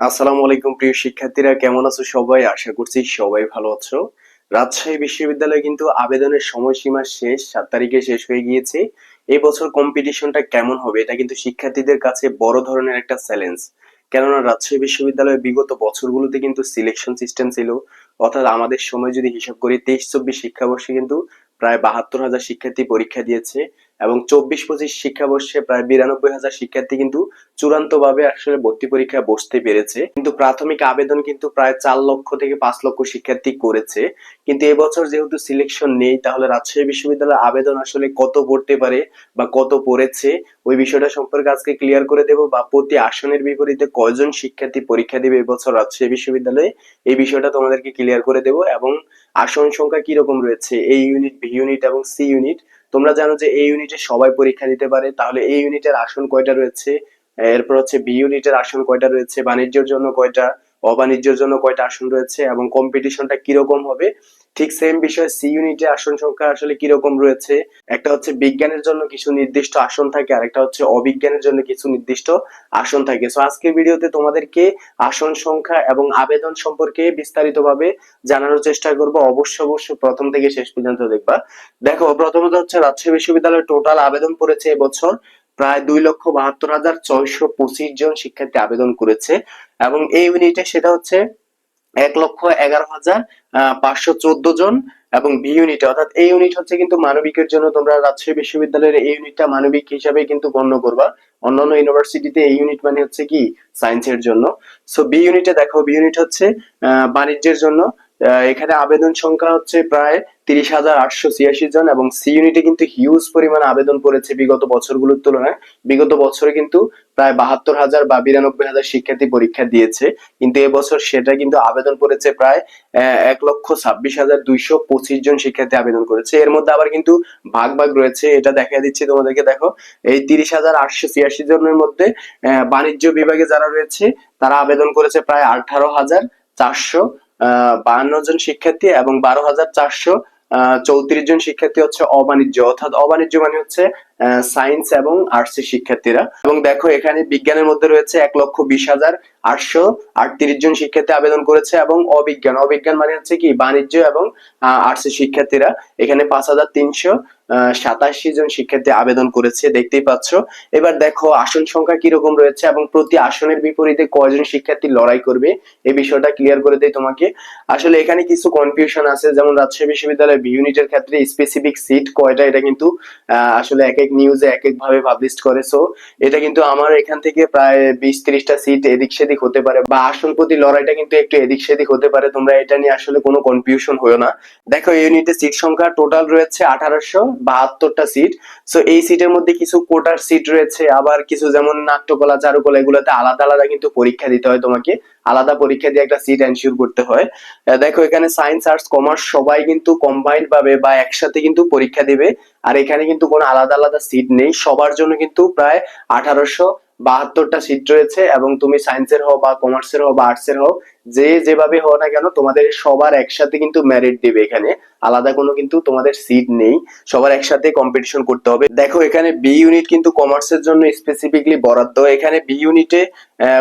আসসালামু আলাইকুম, প্রিয় শিক্ষার্থীরা। কেমন আছো সবাই? আশা করছি সবাই ভালো আছো। রাজশাহী বিশ্ববিদ্যালয়ে কিন্তু আবেদনের সময়সীমা শেষ, সাত তারিখে শেষ হয়ে গিয়েছে। এই বছর কম্পিটিশনটা কেমন হবে, এটা কিন্তু শিক্ষার্থীদের কাছে বড় ধরনের একটা চ্যালেঞ্জ কেননা রাজশাহী বিশ্ববিদ্যালয়ে বিগত বছরগুলোতে কিন্তু সিলেকশন সিস্টেম ছিল। অর্থাৎ আমাদের সময় যদি হিসাব করি, তেইশ চব্বিশ শিক্ষাবর্ষে কিন্তু প্রায় বাহাত্তর হাজার শিক্ষার্থী পরীক্ষা দিয়েছে। এবং চব্বিশ পঁচিশ শিক্ষাবর্ষে প্রায় বিরানব্বই হাজার শিক্ষার্থী কিন্তু চূড়ান্ত ভাবে আসলে ভর্তি পরীক্ষায় বসতে পেরেছে। কিন্তু প্রাথমিক আবেদন কিন্তু প্রায় চার লক্ষ থেকে পাঁচ লক্ষ শিক্ষার্থী করেছে। কিন্তু এবছর যেহেতু সিলেকশন নেই, তাহলে রাজশাহী বিশ্ববিদ্যালয়ের আবেদন আসলে কত পড়তে পারে বা কত পড়েছে, ওই বিষয়টা সম্পর্কে আজকে ক্লিয়ার করে দেব বা প্রতি আসনের বিপরীতে কয়জন শিক্ষার্থী পরীক্ষা দিবে এবছর রাজশাহী বিশ্ববিদ্যালয়ে, এই বিষয়টা তোমাদেরকে ক্লিয়ার করে দেব এবং আসন সংখ্যা কি রকম রয়েছে এই ইউনিট বি ইউনিট এবং সি ইউনিট তোমরা জানো যে এই ইউনিটে সবাই পরীক্ষা দিতে পারে, তাহলে এই ইউনিটের আসন কয়টা রয়েছে? এরপর হচ্ছে বি ইউনিটের আসন কয়টা রয়েছে? বাণিজ্যের জন্য কয়টা? অবাণিজ্যের জন্য কয়টা আসন রয়েছে? এবং কম্পিটিশনটা কীরকম হবে? ঠিক সেম বিষয় সি ইউনিটে আসন সংখ্যা আসলে কীরকম রয়েছে? একটা হচ্ছে বিজ্ঞানের জন্য কিছু নির্দিষ্ট আসন থাকে আর একটা হচ্ছে অবিজ্ঞানের জন্য কিছু নির্দিষ্ট আসন থাকে। সো আজকের ভিডিওতে তোমাদেরকে আসন সংখ্যা এবং আবেদন সম্পর্কে বিস্তারিতভাবে জানানোর চেষ্টা করব। অবশ্য অবশ্য প্রথম থেকে শেষ পর্যন্ত দেখবা। দেখো, প্রথমত হচ্ছে রাজশাহী বিশ্ববিদ্যালয়ের টোটাল আবেদন পড়েছে এবছর প্রায় দুই লক্ষ বাহাত্তর হাজার ছয়শো পঁচিশ জন শিক্ষার্থী আবেদন করেছে। এবং এই ইউনিটে সেটা হচ্ছে এক লক্ষ এগারো হাজার পাঁচশো চোদ্দ জন এবং বি ইউনিট অর্থাৎ এই ইউনিট হচ্ছে কিন্তু মানবিকের জন্য তোমরা রাজশাহী বিশ্ববিদ্যালয়ের এই ইউনিটটা মানবিক হিসাবে কিন্তু গণ্য করবা। অন্যান্য ইউনিভার্সিটিতে এই ইউনিট মানে হচ্ছে কি? সায়েন্সের জন্য। সো বি ইউনিটে দেখো বি ইউনিট হচ্ছে বাণিজ্যের জন্য। এখানে আবেদন সংখ্যা হচ্ছে প্রায় তিরিশ হাজার আটশো ছিয়াশি জন এবং সি ইউনিটে কিন্তু হিউজ পরিমাণ আবেদন করেছে বিগত বছরগুলোর তুলনায়। বিগত বছরে কিন্তু প্রায় বাহাত্তর হাজার বা বিরানব্বই হাজার শিক্ষার্থী পরীক্ষা দিয়েছে। কিন্তু এবছর সেটা কিন্তু আবেদন করেছে প্রায় এক লক্ষ ছাব্বিশ হাজার দুইশো পঁচিশ জন শিক্ষার্থী আবেদন করেছে। এর মধ্যে আবার কিন্তু ভাগ ভাগ রয়েছে, এটা দেখা দিচ্ছে তোমাদেরকে, দেখো। এই তিরিশ হাজার আটশো ছিয়াশি জনের মধ্যে বাণিজ্য বিভাগে যারা রয়েছে, তারা আবেদন করেছে প্রায় আঠারো হাজার চারশো বাহান্ন জন শিক্ষার্থী এবং বারো হাজার চারশো চৌত্রিশ জন শিক্ষার্থী হচ্ছে অবাণিজ্য। অর্থাৎ অবাণিজ্য মানে হচ্ছে সায়েন্স এবং আর্টস এর শিক্ষার্থীরা। এবং দেখো, এখানে বিজ্ঞানের মধ্যে রয়েছে এক লক্ষ বিশ হাজার আটশো আটত্রিশ জন শিক্ষার্থী আবেদন করেছে এবং অবিজ্ঞান। অবিজ্ঞান মানে হচ্ছে কি, বাণিজ্য এবং আর্টস এর শিক্ষার্থীরা। এখানে পাঁচ হাজার তিনশো সাতাশি জন শিক্ষার্থী আবেদন করেছে, দেখতেই পাচ্ছ। এবার দেখো, আসন সংখ্যা কীরকম রয়েছে এবং প্রতি আসনের বিপরীতে কয়জন শিক্ষার্থী লড়াই করবে? এই বিষয়টা ক্লিয়ার করে দেয় তোমাকে। আসলে এখানে কিছু কনফিউশন আছে, যেমন রাজশাহী বিশ্ববিদ্যালয় বি ইউনিটের ক্ষেত্রে স্পেসিফিক সিট কয়টা, এটা কিন্তু আসলে এক এক নিউজে এক এক ভাবে পাবলিশ করে। সো এটা কিন্তু আমার এখান থেকে প্রায় বিশ ত্রিশটা সিট এদিক সেদিক হতে পারে বা আসন প্রতি লড়াইটা কিন্তু একটু এদিক সেদিক হতে পারে। তোমরা এটা নিয়ে আসলে কোনো কনফিউশন হয়েও না। দেখো ইউনিটে সিট সংখ্যা টোটাল রয়েছে আঠারোশো বাহাত্তরটা সিট সো এই সিটের মধ্যে কিছু কোটার সিট রয়েছে। আবার কিছু যেমন নাট্যকলা, চারুকলা, এগুলোতে আলাদা আলাদা কিন্তু পরীক্ষা দিতে হয় তোমাকে। আলাদা পরীক্ষা দিয়ে একটা সিট এনশিওর করতে হয়। দেখো, এখানে সায়েন্স আর্টস কমার্স সবাই কিন্তু কম্বাইন্ড ভাবে বা একসাথে কিন্তু পরীক্ষা দিবে। আর এখানে কিন্তু কোনো আলাদা আলাদা সিট নেই। সবার জন্য কিন্তু প্রায় আঠারোশো বাহাত্তরটা সিট রয়েছে এবং তুমি সায়েন্সের হও বা কমার্সের হও বা আর্টসের হও, যে যেভাবে হও না কেন, তোমাদের সবার একসাথে কিন্তু মেরিট দিবে এখানে। আলাদা কোনো কিন্তু তোমাদের সিট নেই। সবার একসাথে কম্পিটিশন করতে হবে। দেখো, এখানে বি ইউনিট কিন্তু কমার্সের জন্য স্পেসিফিকলি বরাদ্দ। এখানে বি ইউনিটে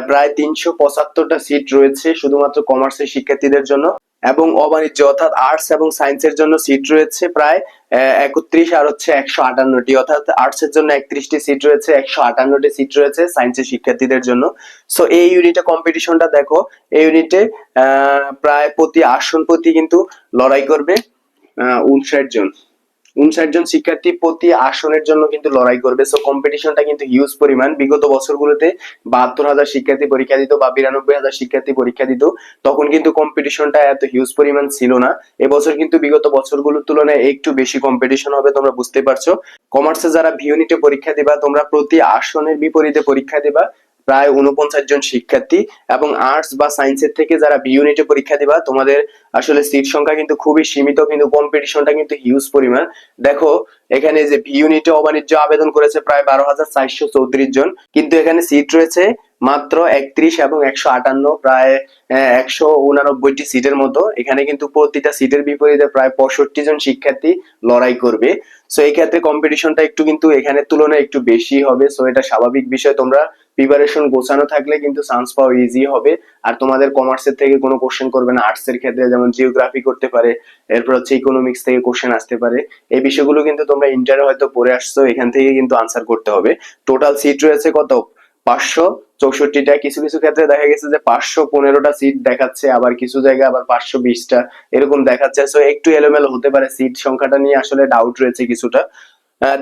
প্রায় তিনশো পঁচাত্তরটা সিট রয়েছে শুধুমাত্র কমার্সের শিক্ষার্থীদের জন্য। এবং অবাণিজ্য, অর্থাৎ আর্টস এবং সায়েন্সের জন্য সিট রয়েছে প্রায় একত্রিশ আর হচ্ছে একশো আটান্নটি। অর্থাৎ আর্টস এর জন্য একত্রিশটি সিট রয়েছে, একশো আটান্নটি সিট রয়েছে সায়েন্সের শিক্ষার্থীদের জন্য। সো এই ইউনিটে কম্পিটিশনটা দেখো, এই ইউনিটে প্রায় প্রতি আসন প্রতি কিন্তু লড়াই করবে উনষাট জন। উনষাট জন শিক্ষার্থী প্রতি আসনের জন্য কিন্তু লড়াই করবে। সো কম্পিটিশনটা কিন্তু হিউজ পরিমাণ। বিগত বছরগুলোতে বাহাত্তর হাজার শিক্ষার্থী পরীক্ষা দিত বা বিরানব্বই হাজার শিক্ষার্থী পরীক্ষা দিত। তখন কিন্তু কম্পিটিশনটা এত হিউজ পরিমাণ ছিল না। এবছর কিন্তু বিগত বছরগুলোর তুলনায় একটু বেশি কম্পিটিশন হবে তোমরা বুঝতে পারছ। কমার্সে যারা ভিউনিটে পরীক্ষা দিবা, তোমরা প্রতি আসনের বিপরীতে পরীক্ষা দিবা। প্রায় উনপঞ্চাশ জন শিক্ষার্থী এবং আর্টস বা সায়েন্সের থেকে যারা বি ইউনিটে পরীক্ষা দিবা, তোমাদের আসলে সিট সংখ্যা কিন্তু খুবই সীমিত, কিন্তু কম্পিটিশনটা কিন্তু হিউজ পরিমাণ। দেখো, এখানে যে বি ইউনিটে অবাণিজ্য আবেদন করেছে প্রায় বারো হাজার চারশো চৌত্রিশ জন, কিন্তু এখানে সিট রয়েছে মাত্র একত্রিশ এবং একশো আটান্ন, প্রায় একশো উনানব্বইটি সিটের মতো। এখানে কিন্তু প্রতিটা সিটের বিপরীতে প্রায় পঁয়ষট্টি জন শিক্ষার্থী লড়াই করবে। সো এই ক্ষেত্রে কম্পিটিশনটা একটু কিন্তু এখানে তুলনায় একটু বেশি হবে। সো এটা স্বাভাবিক বিষয় তোমরা প্রিপারেশন গোছানো থাকলে কিন্তু চান্স পাওয়া ইজি হবে। আর তোমাদের কমার্সের থেকে কোনো কোশ্চেন করবে না। আর্টস এর ক্ষেত্রে যেমন জিওগ্রাফি করতে পারে, এরপর হচ্ছে ইকোনমিক্স থেকে কোশ্চেন আসতে পারে। এই বিষয়গুলো কিন্তু তোমরা ইন্টারে হয়তো পড়ে আসছো, এখান থেকে কিন্তু আনসার করতে হবে। টোটাল সিট রয়েছে কত? পাঁচশো চৌষট্টিটা। কিছু কিছু ক্ষেত্রে দেখা গেছে যে পাঁচশো পনেরোটা সিট দেখাচ্ছে, আবার কিছু জায়গায় আবার পাঁচশো বিশটা। এরকম দেখাচ্ছে। সো একটু এলোমেলো হতে পারে সিট সংখ্যাটা নিয়ে। আসলে ডাউট রয়েছে কিছুটা।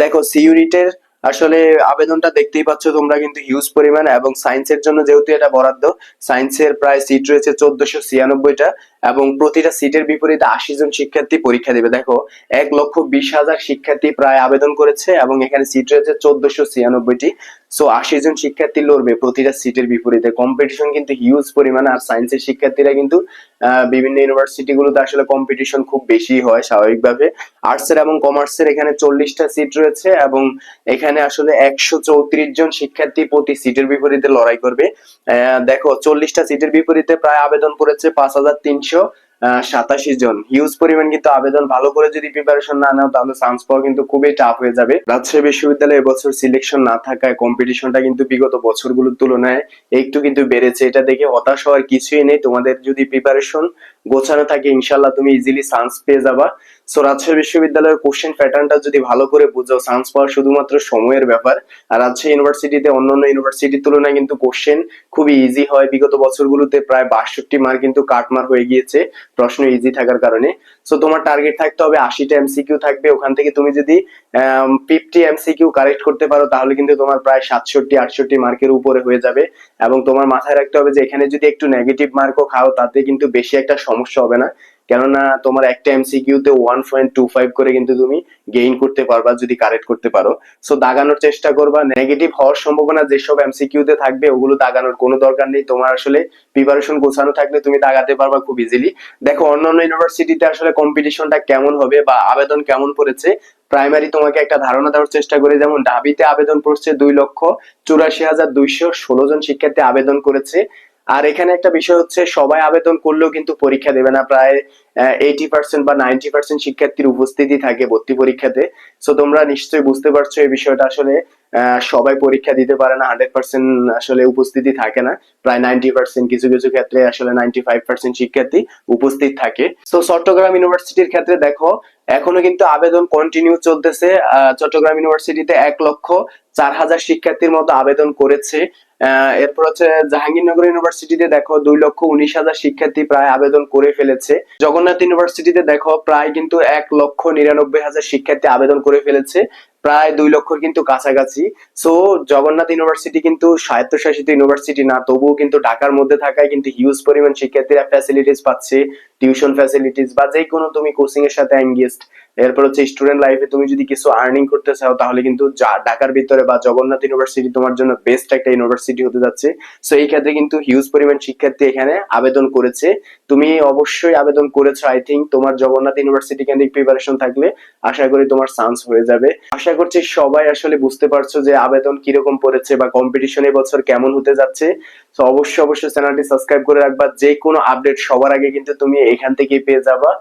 দেখো সিউরিটের আসলে আবেদনটা দেখতেই পাচ্ছ তোমরা কিন্তু হিউজ পরিমাণ এবং সায়েন্সের জন্য যেহেতু এটা বরাদ্দ সায়েন্সের প্রায় সিট রয়েছে চোদ্দশো ছিয়ানব্বইটা। এবং প্রতিটা সিটের বিপরীতে আশি জন শিক্ষার্থী পরীক্ষা দেবে। দেখো, এক লক্ষ বিশ হাজার শিক্ষার্থী প্রায় আবেদন করেছে এবং এখানে সিট রয়েছে চোদ্দশো ছিয়ানব্বইটি। সো আশি জন শিক্ষার্থী লড়বে প্রতিটা সিটের বিপরীতে। কম্পিটিশন কিন্তু হিউজ পরিমাণে আর সায়েন্সের শিক্ষার্থীরা কিন্তু বিভিন্ন ইউনিভার্সিটি গুলোতে আসলে কম্পিটিশন খুব বেশি হয় স্বাভাবিকভাবে। আর্টস এর এবং কমার্সের এখানে চল্লিশটা সিট রয়েছে এবং এখানে আসলে একশো চৌত্রিশ জন শিক্ষার্থী প্রতি সিটের বিপরীতে লড়াই করবে। দেখো, চল্লিশটা সিটের বিপরীতে প্রায় আবেদন করেছে পাঁচ হাজার তিনশো সাতাশি জন। হিউজ পরিমাণ কিন্তু আবেদন। ভালো করে যদি প্রিপারেশন না নাও, তাহলে চান্স পাওয়া কিন্তু খুবই টাফ হয়ে যাবে। রাজশাহী বিশ্ববিদ্যালয়ে এবছর সিলেকশন না থাকায় কম্পিটিশনটা কিন্তু বিগত বছরগুলোর তুলনায় একটু কিন্তু বেড়েছে। এটা দেখে হতাশ হওয়ার কিছুই নেই। তোমাদের যদি প্রিপারেশন গোছানো থাকে, ইনশাল্লাহ তুমি ইজিলি চান্স পেয়ে যাবা। সো রাজশাহী বিশ্ববিদ্যালয়ের কোশ্চেন প্যাটার্নটা যদি ভালো করে বুঝাও চান্স পাওয়া শুধুমাত্র সময়ের ব্যাপার। আর রাজশাহী ইউনিভার্সিটিতে অন্যান্য ইউনিভার্সিটির তুলনায় কিন্তু কোশ্চেন খুবই ইজি হয়। বিগত বছরগুলোতে প্রায় বাষট্টি মার্ক কিন্তু কাটমার হয়ে গিয়েছে। প্রশ্ন ইজি থাকার কারণে। সো তোমার টার্গেট থাকতে হবে আশিটা এমসিকিউ থাকবে। ওখান থেকে তুমি যদি ফিফটি এমসিকিউ কারেক্ট করতে পারো, তাহলে কিন্তু তোমার প্রায় সাতষট্টি, আটষট্টি মার্কের উপরে হয়ে যাবে। এবং তোমার মাথায় রাখতে হবে যে, এখানে যদি একটু নেগেটিভ মার্কও খাও, তাতে কিন্তু বেশি একটা সমস্যা হবে না। কেননা তোমার একটা এমসিকিউ তে ওয়ান পয়েন্ট টু ফাইভ করে কিন্তু তুমি গেইন করতে পারবা যদি কারেক্ট করতে পারো। সো দাগানোর চেষ্টা করবা। নেগেটিভ হওয়ার সম্ভাবনা যেসব এমসিকিউ তে থাকবে, ওগুলো দাগানোর কোনো দরকার নেই। তোমার আসলে প্রিপারেশন গোছানো থাকলে তুমি দাগাতে পারবা খুব ইজিলি দেখো, অন্যান্য ইউনিভার্সিটিতে আসলে কম্পিটিশনটা কেমন হবে বা আবেদন কেমন পড়েছে প্রাইমারি তোমাকে একটা ধারণা দেওয়ার চেষ্টা করে। যেমন ডাবিতে আবেদন পড়ছে দুই লক্ষ চুরাশি হাজার দুইশো ষোলো জন শিক্ষার্থী আবেদন করেছে। আর এখানে একটা বিষয় হচ্ছে, সবাই আবেদন করলেও কিন্তু পরীক্ষা দেবে না। প্রায় এইটি পার্সেন্ট বা নাইনটি পার্সেন্ট শিক্ষার্থীর উপস্থিতি থাকে ভর্তি পরীক্ষাতে। সো তোমরা নিশ্চয়ই বুঝতে পারছ এই বিষয়টা আসলে সবাই পরীক্ষা দিতে পারে না হান্ড্রেড পার্সেন্ট আসলে উপস্থিতি থাকে না। প্রায় নাইনটি পার্সেন্ট কিছু কিছু ক্ষেত্রে আসলে নাইনটি ফাইভ পার্সেন্ট শিক্ষার্থী উপস্থিত থাকে। তো চট্টগ্রাম ইউনিভার্সিটির ক্ষেত্রে দেখো, এখনও কিন্তু আবেদন কন্টিনিউ চলতেছে। চট্টগ্রাম ইউনিভার্সিটিতে এক লক্ষ চার হাজার শিক্ষার্থীর মতো আবেদন করেছে। এরপর হচ্ছে জাহাঙ্গীরনগর ইউনিভার্সিটিতে দেখো দুই লক্ষ উনিশ হাজার শিক্ষার্থী প্রায় আবেদন করে ফেলেছে। জগন্নাথ ইউনিভার্সিটিতে দেখো প্রায় কিন্তু এক লক্ষ নিরানব্বই হাজার শিক্ষার্থী আবেদন করে ফেলেছে, প্রায় দুই লক্ষর কিন্তু কাছাকাছি। সো জগন্নাথ ইউনিভার্সিটি কিন্তু স্বায়ত্তশাসিত ইউনিভার্সিটি না, তবুও কিন্তু ঢাকার মধ্যে থাকায় কিন্তু হিউজ পরিমাণ শিক্ষার্থীরা ফ্যাসিলিটিস পাচ্ছে টিউশন ফ্যাসিলিটিস বা যে কোনো তুমি কোচিং এর সাথে এনগেজড এরপর হচ্ছে স্টুডেন্ট লাইফে তুমি যদি কিছু আর্নিং করতে চাও, তাহলে কিন্তু ঢাকার ভিতরে বা জগন্নাথ ইউনিভার্সিটি তোমার জন্য বেস্ট একটা ইউনিভার্সিটি হতে যাচ্ছে। সো এই ক্ষেত্রে কিন্তু হিউজ পরিমাণ শিক্ষার্থী এখানে আবেদন করেছে। তুমি অবশ্যই আবেদন করেছ আই থিঙ্ক তোমার জগন্নাথ ইউনিভার্সিটি কেন্দ্রিক প্রিপারেশন থাকলে আশা করি তোমার চান্স হয়ে যাবে। আশা করছি সবাই আসলে বুঝতে পারছ যে আবেদন কীরকম পড়েছে বা কম্পিটিশন বছর কেমন হতে যাচ্ছে। তো অবশ্যই অবশ্যই চ্যানেলটি সাবস্ক্রাইব করে রাখবা। যে কোনো আপডেট সবার আগে কিন্তু তুমি এখান থেকেই পেয়ে যাবা।